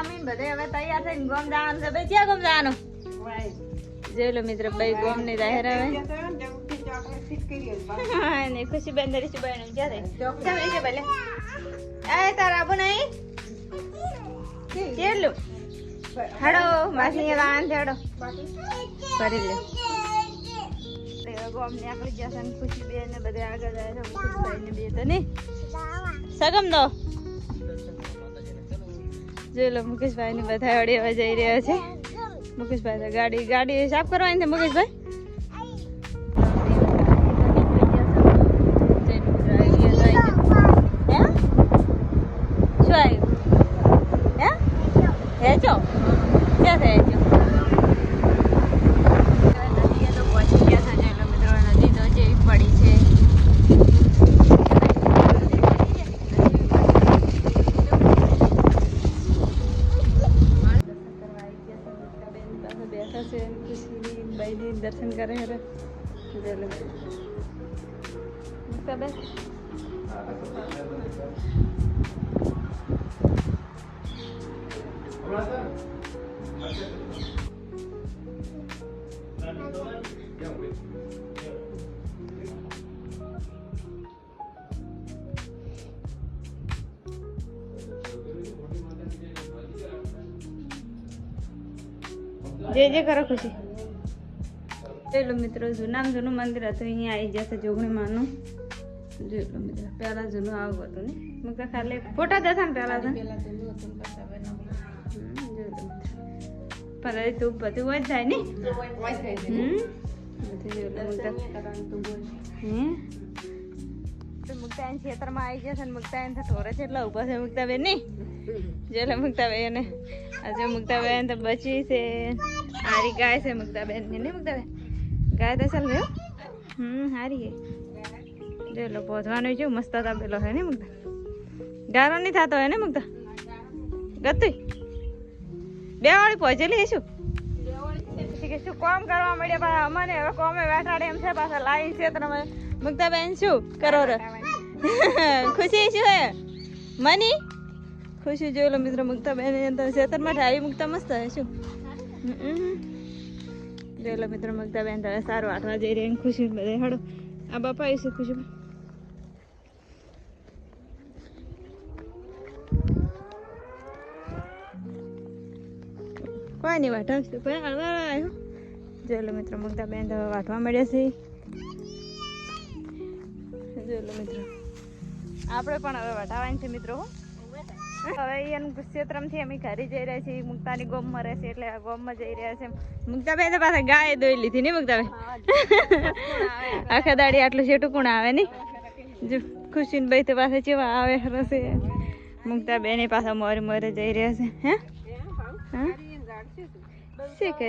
નમીન બધે હવે તૈયાર થઈને ગોમ જવાનું છે. ભાઈ ક્યાં ગોમ જવાનું? જોઈ લો મિત્ર ભાઈ ગોમની જાહેર હવે. ને ખુશી બેન દરી શું બેન ક્યાં થઈ ચાલ એ છે ભલે? એ તારા આબુ નહીં? કેટલું? હાડો માસી વાન થેડો ફરી લે. ગોમ ને આકડી ગયા ખુશી બેન ને બધે આગળ જાય છે મુકેશભાઈ ને બે તો નહીં? સગમ દો જોઈ લો, મુકેશભાઈ ને બધા અડી હવે જઈ રહ્યા છે. મુકેશભાઈ ગાડી ગાડી સાફ કરવાની છે મુકેશભાઈ? શું આવ્યું? હે? હેચો ક્યાં થાય હેચો નદી તો પહોંચી ગયા છે જોઈ લો મિત્રો નદી તો જેવી પડી છે બેઠા છે ખુશી ભાઈની દર્શન કરે છે જોઈ લો મુક્તાબેન જય જય જોઈ મિત્રો જૂનામ જૂનું મંદિર હતું અહીંયા આવી જશે જોગણી માનું જોઈ લો મિત્રો પહેલા જૂનું આવું હતું ને. મુકતા ખાલી ફોટા જતા ને પહેલા પર મિત્રો. બધું હોય જ જાય ને. મુકતા તો ખેતરમાં આવી જશે ને મુક્તા એને ઠોરે છે એટલે ઊભા છે મુકતા બેન નહીં જેલે મુકતાબેન આજે તો બચી છે. આરી ગાય છે મુકતા ને નહીં મુકતા બેન ગાય ચાલ રહ્યો હમ હારી હે. જો લો પહોંચવાનું જો મસ્ત તાપેલો હે ને મુકતા ગારો નહીં થતો હે ને મુકતા ગતું બે વાળી પહોંચેલી શું? કે શું કોમ કરવા મળ્યા પાછા? અમને હવે કોમે બેઠાડે એમ છે પાછા લાઈન છે તમે મુકતા બેન શું કરો રે? ખુશી શું હે મની? ખુશી જોઈ લો મિત્રો મુકતા બેન તો ખેતરમાં આવી મુક્તા મસ્ત હે શું? હમ. જોઈ લો મિત્રો મુકતા બેન તમે સારું આઠવા જઈ રહ્યા ખુશી બધે. હડો આ બાપા આવી ખુશી કોઈ નહીં છે ભાઈ હળવા આવ્યો? જોઈ લો મિત્રો મગતા બેન તમે વાટવા મળ્યા છે. જોઈ લો મિત્રો. આપણે પણ હવે વટાવવાની છે મિત્રો. હવે એનું ક્ષેત્રમથી અમે ઘરે જઈ રહ્યા છીએ. મુક્તાની ગોમમાં રહે છે એટલે આ ગોમમાં જઈ રહ્યા છે. મુક્તા બેન તો પાછા ગાય દોઈ લીધી નહીં મુક્તાભાઈ આખા દાડી આટલું છેટું કોણ આવે નહીં જો ખુશીન ભાઈ તો પાસે જેવા આવે રસે મુક્તા બેન પાછા મોરે મોરે જઈ રહ્યા છે. હે? હા? શું કરે?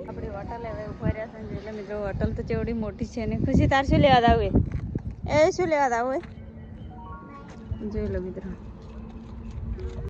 આપણે હોટલ હવે ઊભા રહ્યા છે એટલે મિત્રો હોટલ તો ચેવડી મોટી છે ને. ખુશી તાર શું લેવા દાવે એ? શું લેવા દાવે જોઈ લો મિત્રો.